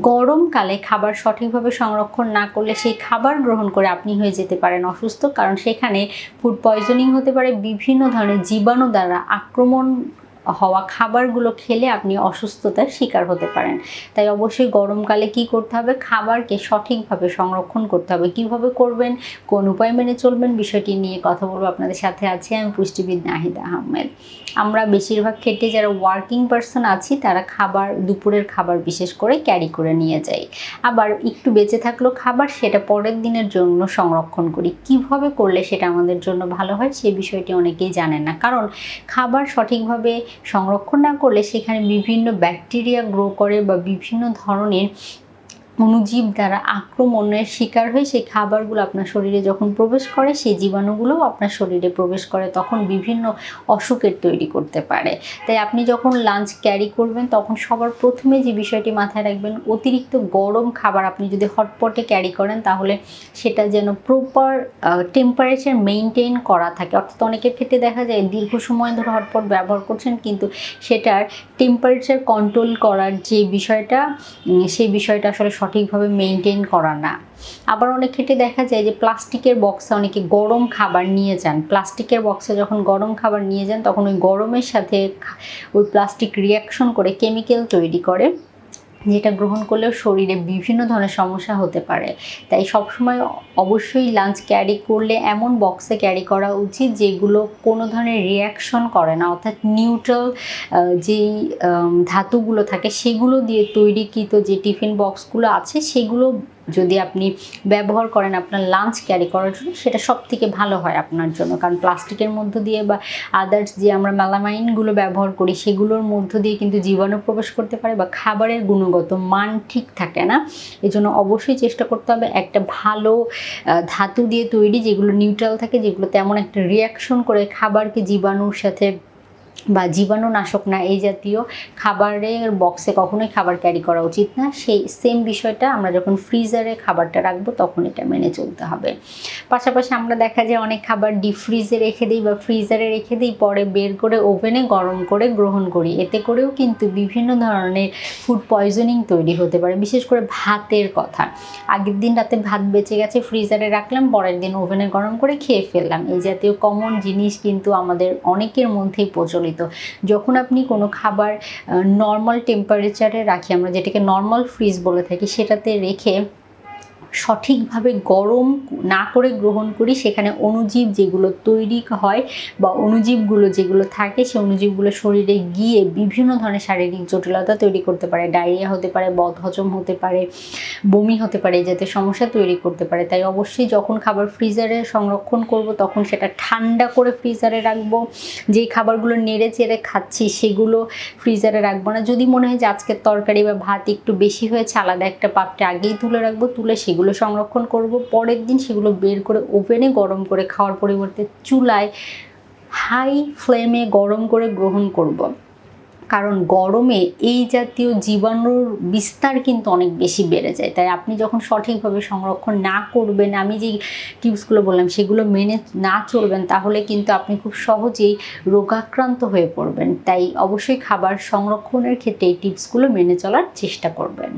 গরমকালে খাবার সঠিকভাবে সংরক্ষণ না করলে সেই খাবার গ্রহণ করে আপনি হয়ে যেতে পারেন অসুস্থ। কারণ সেখানে ফুড পয়জনিং হতে পারে। বিভিন্ন ধরনের জীবাণু দ্বারা আক্রমণ হওয়া খাবারগুলো খেলে আপনি অসুস্থতার শিকার হতে পারেন। তাই অবশ্যই গরমকালে কি করতে হবে? খাবারকে সঠিকভাবে সংরক্ষণ করতে হবে। কীভাবে করবেন? কোন উপায় মেনে চলবেন? বিষয়টি নিয়ে কথা বলব আপনাদের সাথে আছি আমি পুষ্টিবিদ নাহিদ আহমেদ। আমরা বেশিরভাগ ক্ষেত্রে যারা ওয়ার্কিং পার্সন আছি, তারা খাবার, দুপুরের খাবার বিশেষ করে ক্যারি করে নিয়ে যাই। আবার একটু বেঁচে থাকলেও খাবার সেটা পরের দিনের জন্য সংরক্ষণ করি। কীভাবে করলে সেটা আমাদের জন্য ভালো হয় সেই বিষয়টি অনেকেই জানেন না। কারণ খাবার সঠিকভাবে সংরক্ষণ না করলে সেখানে বিভিন্ন ব্যাকটেরিয়া গ্রো করে বা বিভিন্ন ধরনের অণুজীব দ্বারা আক্রমণের শিকার হয়ে সেই খাবারগুলো আপনার শরীরে যখন প্রবেশ করে, সেই জীবাণুগুলোও আপনার শরীরে প্রবেশ করে, তখন বিভিন্ন অসুখের তৈরি করতে পারে। তাই আপনি যখন লাঞ্চ ক্যারি করবেন, তখন সবার প্রথমে যে বিষয়টি মাথায় রাখবেন, অতিরিক্ত গরম খাবার আপনি যদি হটপটে ক্যারি করেন, তাহলে সেটা যেন প্রপার টেম্পারেচার মেনটেন করা থাকে। অর্থাৎ অনেকের ক্ষেত্রে দেখা যায়, দীর্ঘ সময় ধরে হটপট ব্যবহার করছেন, কিন্তু সেটার টেম্পারেচার কন্ট্রোল করার যে বিষয়টা সেই বিষয়টা আসলে সঠিকভাবে মেনটেন করা না। আবার অনেক ক্ষেত্রে দেখা যায় যে প্লাস্টিকের বক্সে অনেকে গরম খাবার নিয়ে যান। প্লাস্টিকের বক্সে যখন গরম খাবার নিয়ে যান, তখন ওই গরমের সাথে ওই প্লাস্টিক রিয়াকশন করে কেমিক্যাল তৈরি করে। যেটা গ্রহণ করলেও শরীরে বিভিন্ন ধরনের সমস্যা হতে পারে। তাই সবসময় অবশ্যই লাঞ্চ ক্যারি করলে এমন বক্সে ক্যারি করা উচিত যেগুলো কোনো ধরনের রিয়াকশন করে না। অর্থাৎ নিউট্রাল যেই ধাতুগুলো থাকে সেগুলো দিয়ে তৈরিকৃত যে টিফিন বক্সগুলো আছে সেগুলো যদি আপনি ব্যবহার করেন আপনার লাঞ্চ ক্যারি করার জন্য, সেটা সব থেকে ভালো হয় আপনার জন্য। কারণ প্লাস্টিকের মধ্য দিয়ে বা আদার্স যে আমরা মেলামাইনগুলো ব্যবহার করি, সেগুলোর মধ্য দিয়ে কিন্তু জীবাণু প্রবেশ করতে পারে বা খাবারের গুণগত মান ঠিক থাকে না। এই জন্য অবশ্যই চেষ্টা করতে হবে একটা ভালো ধাতু দিয়ে তৈরি যেগুলো নিউট্রাল থাকে, যেগুলো তেমন একটা রিয়াকশন করে খাবারকে জীবাণুর সাথে বা জীবাণুনাশক না, এই জাতীয় খাবারের বক্সে কখনোই খাবার ক্যারি করা উচিত না। সেই সেম বিষয়টা আমরা যখন ফ্রিজারে খাবারটা রাখব, তখন এটা মেনে চলতে হবে। পাশাপাশি আমরা দেখা যায় অনেক খাবার ডিপ ফ্রিজে রেখে দিই বা ফ্রিজারে রেখে দিই, পরে বের করে ওভেনে গরম করে গ্রহণ করি। এতে করেও কিন্তু বিভিন্ন ধরনের ফুড পয়জনিং তৈরি হতে পারে, বিশেষ করে ভাতের কথা। আগের দিন রাতে ভাত বেঁচে গেছে ফ্রিজারে রাখলাম, পরের দিন ওভেনে গরম করে খেয়ে ফেললাম। এই জাতীয় কমন জিনিস কিন্তু আমাদের অনেকের মধ্যেই প্রচলিত প্রচলিত যখন আপনি কোনো খাবার নর্মাল টেম্পারেচারে রাখি, আমরা যেটাকে নর্মাল ফ্রিজ বলে থাকি, সেটাতে রেখে সঠিকভাবে গরম না করে গ্রহণ করি, সেখানে অণুজীব যেগুলো তৈরি হয় বা অণুজীবগুলো যেগুলো থাকে সেই অণুজীবগুলো শরীরে গিয়ে বিভিন্ন ধরনের শারীরিক জটিলতা তৈরি করতে পারে। ডায়রিয়া হতে পারে, বদহজম হতে পারে, বমি হতে পারে যাতে সমস্যা তৈরি করতে পারে। তাই অবশ্যই যখন খাবার ফ্রিজারে সংরক্ষণ করব, তখন সেটা ঠান্ডা করে ফ্রিজারে রাখব। যেই খাবারগুলো নেড়ে চেড়ে খাচ্ছি, সেগুলো ফ্রিজারে রাখব না। যদি মনে হয় যে আজকের তরকারি বা ভাত একটু বেশি হয়েছে, আলাদা একটা পাত্রে আগেই তুলে রাখব, তুলে সেগুলো সেগুলো সংরক্ষণ করব। পরের দিন সেগুলো বের করে ওভেনে গরম করে খাওয়ার পরিবর্তে চুলায় হাই ফ্লেমে গরম করে গ্রহণ করব। কারণ গরমে এই জাতীয় জীবাণুর বিস্তার কিন্তু অনেক বেশি বেড়ে যায়। তাই আপনি যখন সঠিকভাবে সংরক্ষণ না করবেন, আমি যে টিপসগুলো বললাম সেগুলো মেনে না চলবেন, তাহলে কিন্তু আপনি খুব সহজেই রোগাক্রান্ত হয়ে পড়বেন। তাই অবশ্যই খাবার সংরক্ষণের ক্ষেত্রে এই টিপসগুলো মেনে চলার চেষ্টা করবেন।